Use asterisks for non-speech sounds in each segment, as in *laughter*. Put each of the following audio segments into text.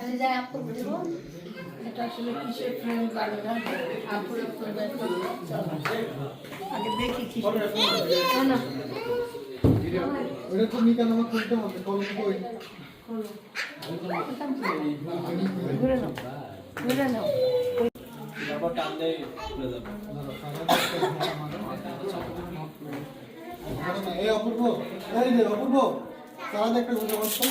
খালি যাই আপু দেবো এটা আসলে কিসের ফ্রেম না আপুরে ফ্রেম চলো আগে দেখি না ওটা তো নিকান আমার খুলতে হবে কলম কই নাও। ঘুরে নাও। যাবে এই অপূর্ব। এই যে, অপূর্ব। তারা একটা গুজব আসতো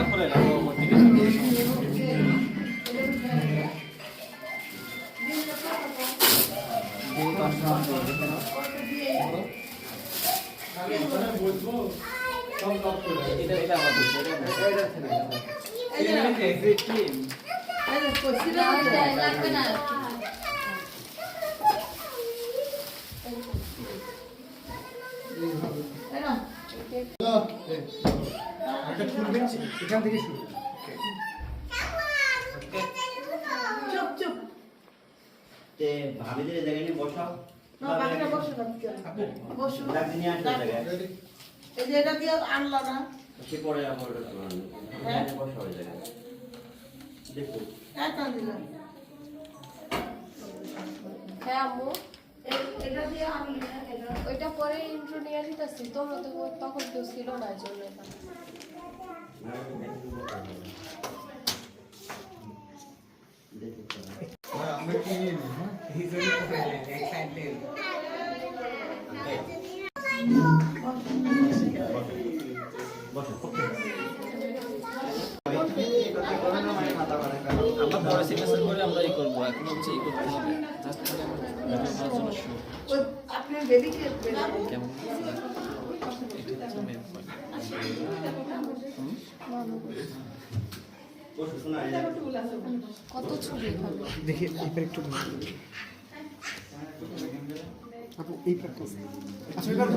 আপনার এখান থেকে শুরু। চুপ চুপ। তে ভাবিদের জায়গায় নিয়ে বসাও। না বাকিটা বসো না বসো। ডাক নিয়ে আসবে জায়গায়। রেডি এই যে এটা দিয়ে আনলা না। সে পরে আবার বসাও জায়গায় দেখো। হ্যাঁ আম্মু। এ- এটা ওইটা পরে ইন্ট্রো নিয়ে দিতেছি তোমরা তো তখন কেউ ছিল না জন্য এটা। আমরা কি নিয়ে নিই হ্যাঁ আমরা পরে সিগনেচার করে আমরা ই করব এখন হচ্ছে ই করতে হবে জাস্ট খালি আমরা ভিডিও করার জন্য শুট ওই আপনার বেবিকে কেমন এটা হচ্ছে মেন পয়েন্ট বসো শোনা এই জায়গায়। কত ছবি দেখি এইবার একটু আপু এই প্র্যাকটিস আচ্ছা এবার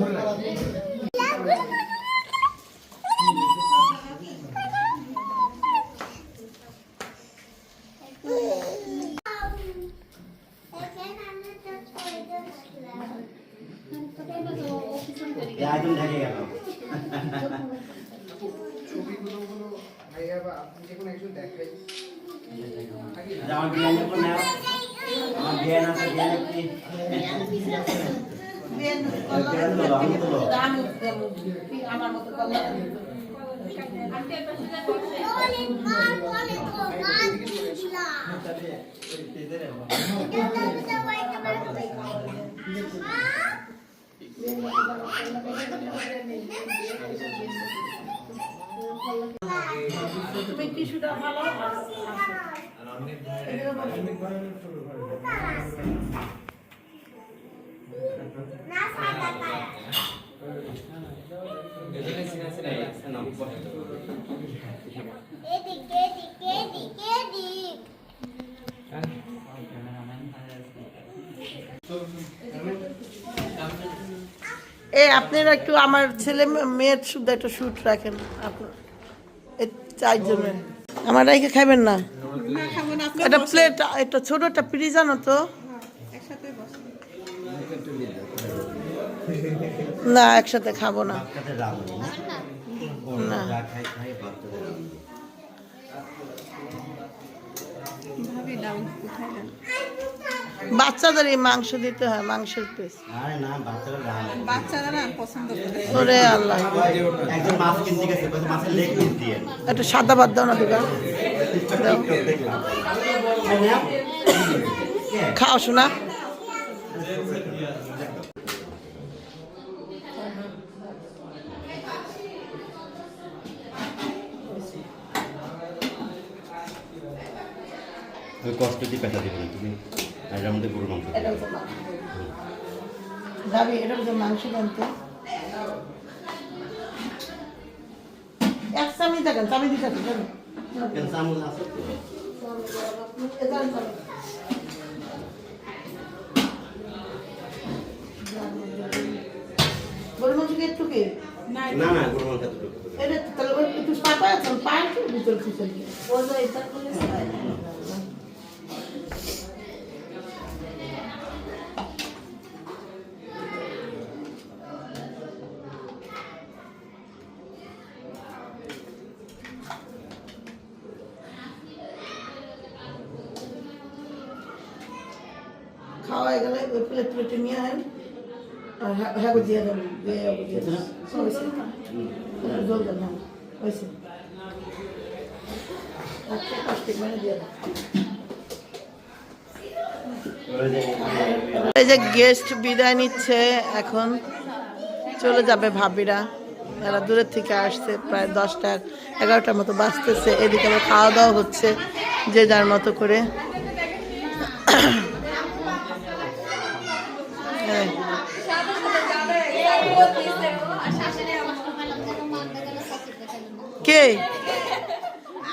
একদম ঢেকে গেল। ছবিগুলো হলো ভাইয়া বা আপনি যে কোনো একজন দেখাই আমার মতো তুমি টিস্যুটা ভালো এদিকে এদিকে এদিকে এদিক এ আপনারা একটু আমার ছেলে মেয়ের শুধু একটা শুট রাখেন। আপনার এই চারজনের। আমার রাইকে খাবেন না? এটা প্লেট একটা ছোট একটা পিড়ি জানো তো? না একসাথে খাব না। না। যা খাই খাই বাচ্চাদের এই মাংস দিতে হয় মাংসের পিস আরে না বাচ্চাদের রাম বাচ্চারা না পছন্দ করে। ওরে আল্লাহ। একজন মাছ কিনতে গেছে বলছে মাছের লেগ পিস দিয়ে। একটা সাদা বাদ দাও না দিবা? খাও শোনা কষ্ট দিয়ে পেটা দিবে না তুমি। আর এর মধ্যে গরুর মাংস এটা হচ্ছে মাংস। যাবি এটা মাংস জানতে। এক চামি থাকেন চামি দিতে জানো চামচ আছে এটা মাংস কি একটু কি? না না গরুর মাংস এটা তাহলে ওই একটু পাকা আছে পায়ের বোতল খিচুড়ি খাওয়া হয়ে গেলে ওই প্লেট প্লেটে নিয়ে আনেন। আর হ্যাঁ হ্যাঁ দিয়ে দেবেন জল দেন হ্যাঁ হয়েছে। আচ্ছা মানে দিয়ে দেন। এই যে গেস্ট বিদায় নিচ্ছে এখন চলে যাবে ভাবিরা। এরা দূরের থেকে আসছে প্রায় দশটা এগারোটার মতো বাঁচতেছে এদিকে আবার খাওয়া দাওয়া হচ্ছে যে যার মতো করে হ্যাঁ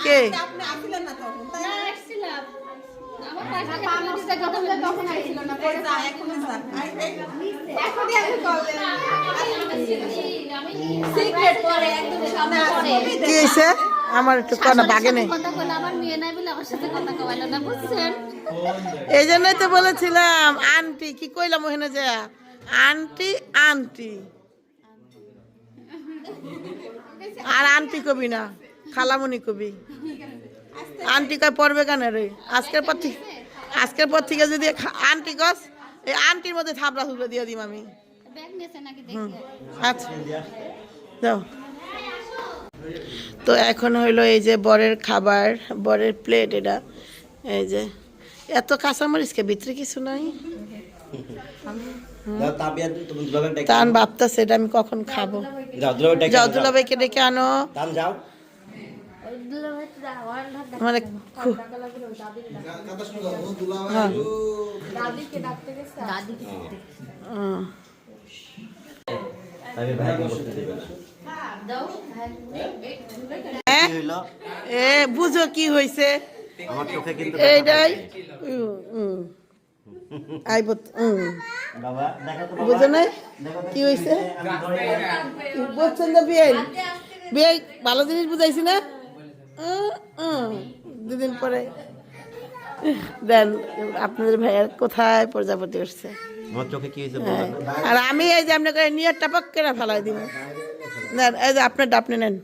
কে? আমার একটু কনা বাগে নেই। কথা কথা এই জন্যই তো বলেছিলাম, আন্টি, কি কইলাম ওখানে যে? Aunty aunty. আর আন্টি কবি না খালামুনি কবি। আন্টি কয় পড়বে কেন রে? আজকের পর থেকে আজকের পর থেকে যদি আন্টি কস এই আন্টির মধ্যে থাবড়া থুবড়া দিয়ে দিম আমি। আচ্ছা। যাও তো এখন হইল এই যে বরের খাবার বরের প্লেট এটা। এই যে এত কাঁচামরিচকে ভিতরে কিছু নাই? তান ভাবতেছে এটা আমি কখন খাব দুলাবেন ডেকে আনো, যাও। মানে হ্যাঁ। হ্যাঁ? এ বুঝো কি হয়েছে এইটাই। আইব বুঝো নাই? কি হয়েছে বুঝছেন তো বিয়াই বিয়াই ভালো জিনিস বুঝাইছি না। দুদিন পরে। দেন আপনাদের ভাইয়ার কোথায় প্রজাপতি উঠছে? হ্যাঁ। আর আমি এই যে আপনাকে নিয়ে টাপাক কেনা ফেলাই দিব। নেন এই যে আপনারটা আপনি নেন।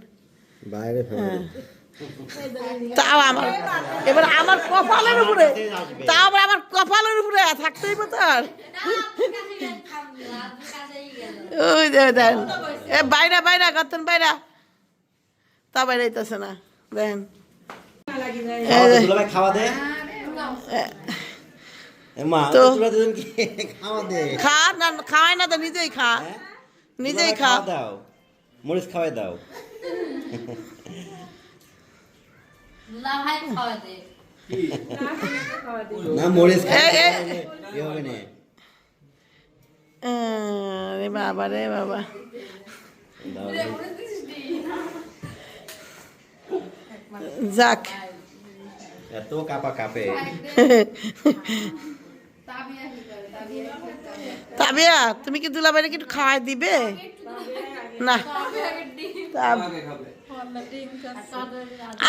বাইরে ফেলে তাও আমার এবার আমার কপালের উপরে তাও আবার আমার কপালের উপরে থাকতেই তো আর। ওই দেন। এ বাইরা বাইরা গতন বাইরা। তা বাইরাইতেছে না। দেন। খাওয়া দে তো- তোরা খা না খাওয়াই না তো নিজেই খা। হ্যাঁ? নিজেই খা। খাওয়া দাও। মরিচ খাওয়াই দাও। *laughs* না মরিচ এ, এ। হবে না রে বাবা রে বাবা যাক এত কাপা কাপে তাবিয়া তুমি কি দুলাবাইরে কি একটু খাওয়াই দিবে না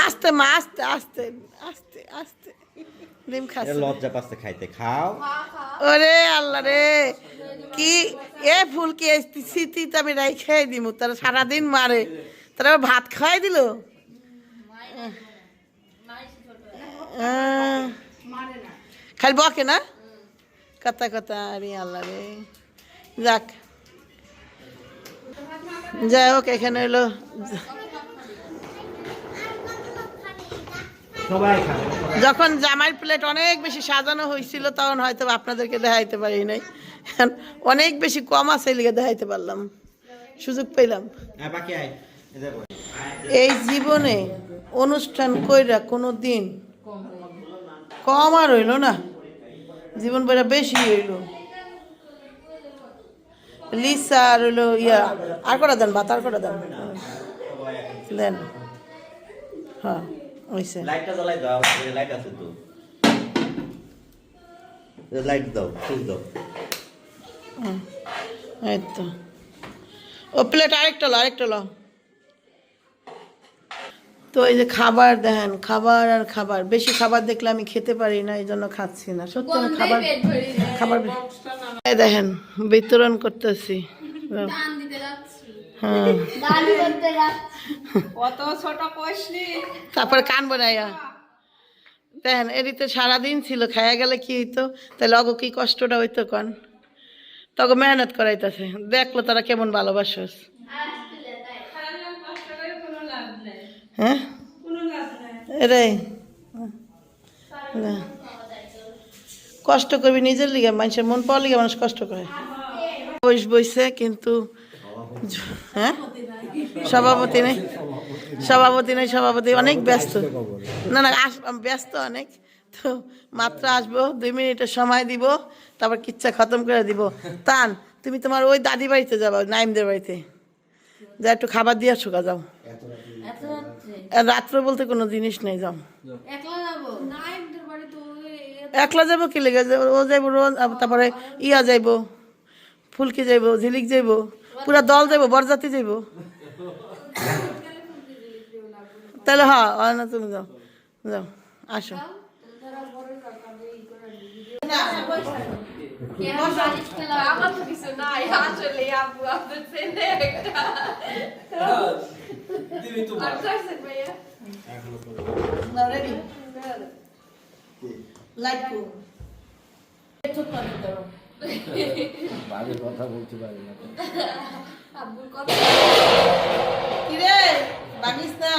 আস্তে মা আস্তে আস্তে আস্তে আস্তে। ডিম খাচ্ছে। লজ্জা পাচ্ছে খাইতে খাও। ওরে আল্লাহ রে। কি এ ফুল কি স্মৃতি তো আমি রাইখে দিমু? তারা সারাদিন মারে। তারা ভাত খাওয়াই দিল? খালি বকে না? কথা কথা আরে আল্লাহ রে। যাক। যাই হোক এখানে হলো সবাই খাবে যখন জামাই প্লেট অনেক বেশি সাজানো হয়েছিল তখন হয়তো আপনাদেরকে দেখাইতে পারি নাই। অনেক বেশি কম আছে লিগে দেখাইতে পারলাম। সুযোগ পেলাম হ্যাঁ এই জীবনে অনুষ্ঠান কইরা কোনো দিন কম আর হইল না। জীবন বইরা বেশি হইল। লিসা আর হইল ইয়া। আর কটা দেন? ভাত আর কটা দেন? দেন। হ্যাঁ। হয়েছে লাইটটা জ্বালাই দাও লাইট আছে তো। এই লাইট দাও সুইচ দাও। এই তো। ও প্লেট আরেকটা লো আরেকটা লো। তো তো এই যে খাবার দেখেন খাবার আর খাবার। বেশি খাবার দেখলে আমি খেতে পারি না এই জন্য খাচ্ছি না। সত্যি আমি খাবার খাবার দেখেন বিতরণ করতেছি। তারপরে কান বানাইয়া। দেখেন তো সারাদিন ছিল খাইয়া গেলে কি হইতো? তাহলে অগো কি কষ্টটা হইতো কন? তখন মেহনত করাইতেছে। দেখল তারা কেমন ভালোবাসস হ্যাঁ? রে না। কষ্ট করবি নিজের লিগে মানুষের মন পাওয়ার লিগে মানুষ কষ্ট করে। বইস বইছে কিন্তু হ্যাঁ? সভাপতি নেই? সভাপতি নেই সভাপতি অনেক ব্যস্ত। না না আস ব্যস্ত অনেক। তো মাত্র আসব দুই মিনিটের সময় দিব তারপর কিচ্ছা খতম করে দিব। তান তুমি তোমার ওই দাদি বাড়িতে যাবা নাইমদের বাড়িতে। যা একটু খাবার দিয়ে গা, যাও। এত রাত্রে? বলতে কোনো জিনিস নেই যাও। একলা যাব? না একদের বাড়ি তো একলা যাব কি লেগে? যাব ও যাইবো রোজ তারপরে ইয়া যাইবো ফুলকি যাইবো ঝিলিক যাইবো। পুরা দল যাইবো বরজাতি যাইবো। তাহলে হ্যাঁ তুমি যাও যাও আসো। কেমন বালিশ খেলা আমার তো কিছু নাই আসলে আব্বু আপনার ছেলে একটা দিবি তো। আর করছেন ভাইয়া রেডি লাইট কো আব্বুর কথা। বাগিস না?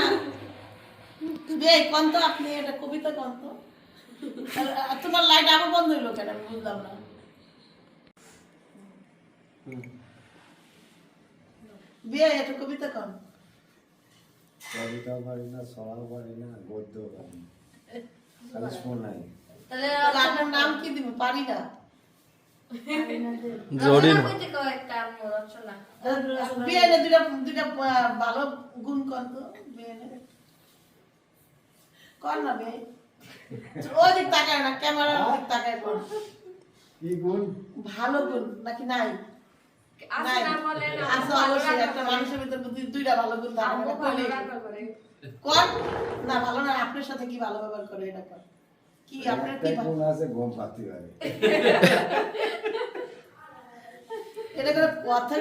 কোন তো আপনি এটা কবিতা কোন তো তোমার লাইট আবার বন্ধ হইল কেন? আমি বুঝলাম না। বিয়ে এটা কবিতা কোন কবিতাও পারি না সরাও পারি না গদ্যও পারি না। তাহলে আপনার নাম কি দিব? পারি না। জরিন। কইতে কও একটা আম্মু রচনা বিয়ে না দুটা দুটা ভালো গুণ কোন তো বিয়ে কর না বিয়ে। ওই দিক তাকায় না ক্যামেরার দিক তাকায় কোন কি গুণ? ভালো গুণ নাকি নাই? আছে আছে অবশ্যই একটা মানুষের ভিতর দুইটা ভালো গুণ থাকে করে। কর? না ভালো না আপনার সাথে কি ভালো ব্যবহার করে এটা কর। কি আপনার কি গুণ আছে গম পাতি পারে *laughs* এটা করে কথা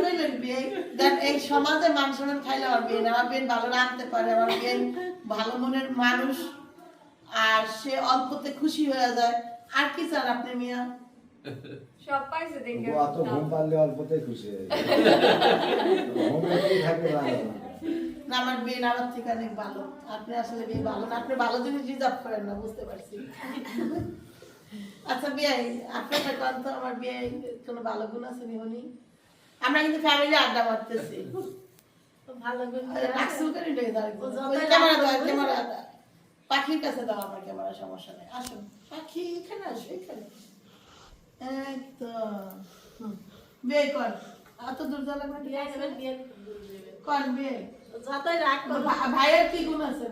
বিয়ে? দেখ এই সমাজে মান খাইলে আমার বিয়ে না। আমার বিয়ে ভালো রাখতে পারে আমার বিয়ে ভালো মনের মানুষ। আর সে অল্পতে খুশি হয়ে যায়। আর কি চান আপনি মিয়া? সব পাইছে দেখে। অত ঘুম পারলে অল্পতেই খুশি হয়ে যায়। ঘুমেতেই থাকে ভালো না। আমার বিয়ে আমার থেকে অনেক ভালো। আপনি আসলে বিয়ে ভালো না। আপনি ভালো জিনিস রিজার্ভ করেন না বুঝতে পারছি। আচ্ছা বিয়ে আপনার কোন তো আমার বিয়ে কোনো ভালো গুণ আছে আমরা কিন্তু ফ্যামিলি আড্ডা মারতেছি। ভালো গুণ রাখসুল করে নিয়ে দাও ক্যামেরা দাও ক্যামেরা দাও। পাখির কাছে দাও আমার ক্যামেরা সমস্যা নেই। আসুন পাখি এখানে আসো এখানে। একদম। বিয়ে কর। এত দূর জ্বালা বিয়ে কর বিয়ে যতই রাগ ভাইয়ের কি গুণ আছে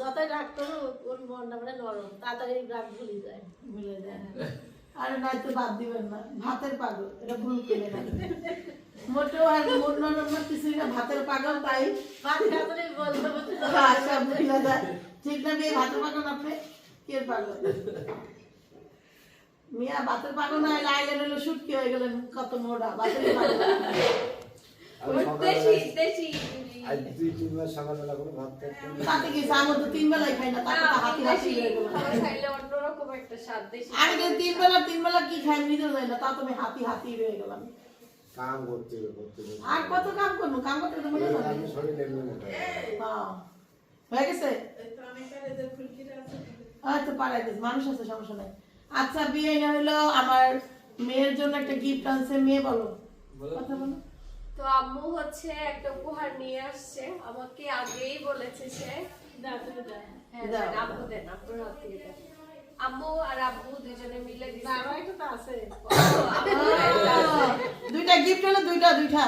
যতই রাগ করো ওর মনটা মানে নরম। তাড়াতাড়ি রাগ ভুলে যায়। ভুলে যায়। আরে নাই তো বাদ দিবেন না। ভাতের পাগল এটা ভুল করে মোটেও আর কিছুই না ভাতের পাগল তাই। ভাত খাতরে বলতে বলতে হ্যাঁ, ঠিক না মেয়ে ভাতের পাগল আপনি কে পাগল? মিয়া ভাতের পাগল না এলে আইলেন হলো শুটকি হয়ে গেলেন কত মোড়া ভাতের পাগল। দেশি দেশি। আজ দুই তিন মাস সকালবেলা করে ভাত তাতে কি আমার তো তিন বেলায় খাই না তাতে তো হাতি হাসি হয়ে গেল খাইলে অন্যরকম একটা স্বাদ দেশি আমি তো তিন বেলা তিন বেলা কি খাই আমি যাই না তা তুমি হাতি হাতি রয়ে গেলাম। কাম করতে হবে করতে হবে। আর কত কাম করব? কাম করতে তো মনে হয় আমি শরীর এমনি মোটা। হ্যাঁ। হয়ে গেছে? হয়তো পাড়াই দিস মানুষ আছে সমস্যা নাই। আচ্ছা বিয়ে না হলো আমার মেয়ের জন্য একটা গিফট আনছে মেয়ে বলো। কথা বলো। তো আম্মু হচ্ছে একটা উপহার নিয়ে আসছে। আমাকে আগেই বলেছে সে। হ্যাঁ আম্মু দেন আপনার হাত থেকে দেন। আম্মু আর আব্বু দুজনে মিলে দুইটা গিফট হলো দুইটা দুইটা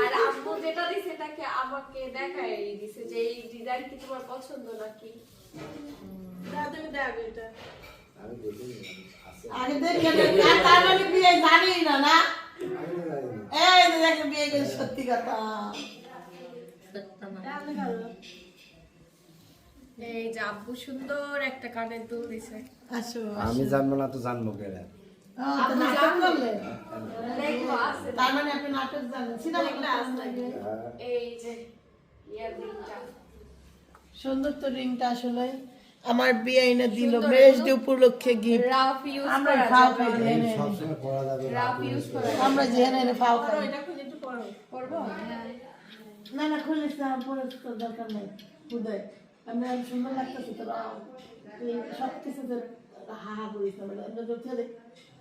আর আম্মু যেটা দিছে এটাকে আমাকে দেখাই দিছে যে এই ডিজাইন কি তোমার পছন্দ নাকি? দাও তুমি দেখো এটা। আমি আগে দেখে আর তার মানে বিয়ে জানি না না? এই যে বিয়ে করে সত্যি কথা। এই যে আব্বু সুন্দর একটা কানের দুল দিছে। আমি জানব না তো জানব কে তার মানে আপনি নাটক জানেন। সিনেমা এই যে সুন্দর তো রিংটা আসলে। আমার বিয়ে এনে দিল বেশ ডে উপলক্ষে গিফট রাফ আমরা করা ফাও এনে। পড়া না। করা আমরা যেখানে এনে ফাও খাই করব? না না খুলিস না পরে তোর দরকার নেই। উদয় আমি আর সুন্দর লাগতেছে তোর আও। তুই সব কিছু তোর হা হা করিস না বলে আমরা তো ছেড়ে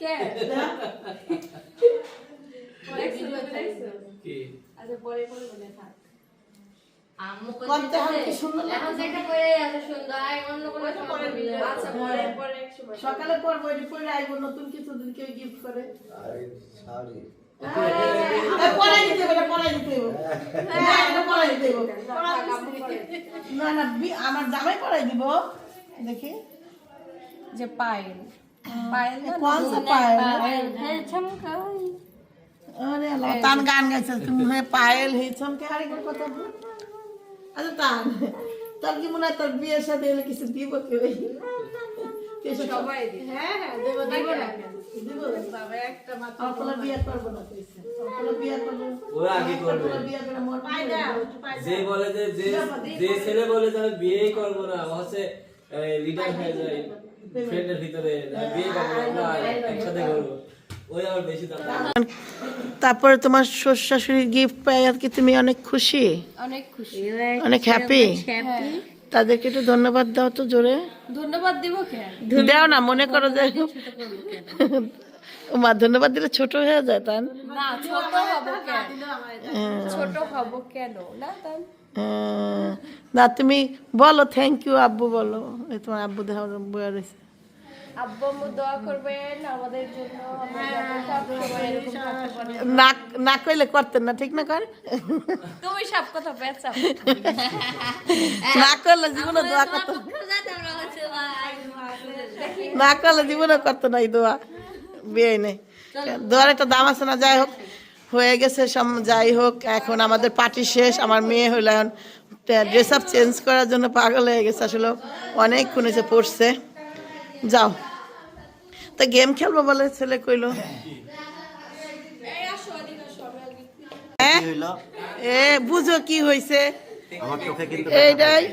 কে? দেখছ আচ্ছা পরে পরে বলে থাক। সকালে পরবো এটি পরে আইবো নতুন কিছু দিন কেউ গিফট করে। দিতে হবে দিতে হবে। না, দিতে হবে। না না আমার জামাই পরাই দিব। দেখি। যে পায়েল। পায়েল না কোন সা পায়েল? হ্যাঁ চমকাই। আরে আল্লাহ গান গাইছে। তুমি হে পায়েল হে চমকে আরে কথা বল। আচ্ছা তোর কি মনে হয় তোর বিয়ের সাথে এলে কিছু দিব কেউ? হ্যাঁ হ্যাঁ যে বলে যে ছেলে বলে যে আমি বিয়েই করব না হচ্ছে লিডার হয়ে যায় ফ্রেন্ডের ভিতরে বিয়ে করব না আমরা একসাথে করব। তারপরে তোমার শ্বশুর শাশুড়ির গিফট পাই আর কি তুমি অনেক খুশি? অনেক খুশি। অনেক হ্যাপি তাদেরকে একটু ধন্যবাদ দাও তো জোরে। ধন্যবাদ দিব কেন? দাও না মনে করো যে ও মা ধন্যবাদ দিলে ছোট হয়ে যায় তান। না ছোট হব কেন? ছোট হব কেন? না তাই না তুমি বলো থ্যাংক ইউ আব্বু বলো। তোমার আব্বু দেখা বয়া রয়েছে আব্বু আম্মু দোয়া করবেন আমাদের জন্য না না কইলে করতেন না ঠিক না কর? তুমি সব কথা না করলে জীবনে দোয়া করতো না। করলে জীবনে করতো না এই দোয়া। বিয়ে নেই দোয়ার একটা দাম আছে না যাই হোক। হয়ে গেছে সব যাই হোক এখন আমাদের পার্টি শেষ। আমার মেয়ে হইল এখন ড্রেস আপ চেঞ্জ করার জন্য পাগল হয়ে গেছে আসলে। অনেকক্ষণ এসে পড়ছে। যাও। তা গেম খেলব বলে ছেলে কইলো। হ্যাঁ? এ বুঝো কি হয়েছে এইটাই।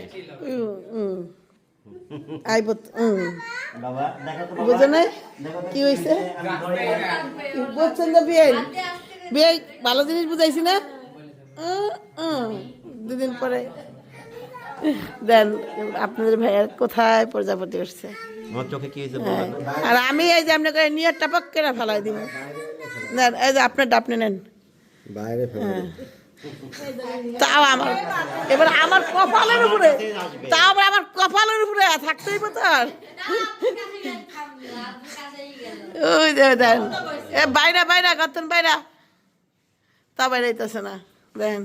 আইব। বুঝো নাই কি হয়েছে বুঝছেন না ভালো জিনিস বুঝাইছি। দুদিন পরে। দেন আপনাদের ভাইয়ার কোথায় প্রজাপতি উঠছে আমার চোখে কি হয়েছে হ্যাঁ। আর আমি এই যে আপনাকে নিয়ে টাপাক করে ফেলাই দিব। নেন এই যে আপনারটা আপনি নেন। বাইরে ফেলে তাও আমার এবার আমার কপালের উপরে তাও আবার আমার কপালের উপরে থাকতেই তো আর। ওই দেন। এ বাইরা বাইরা কতন বাইরা। তা বাইরাইতেছে না। দেখেন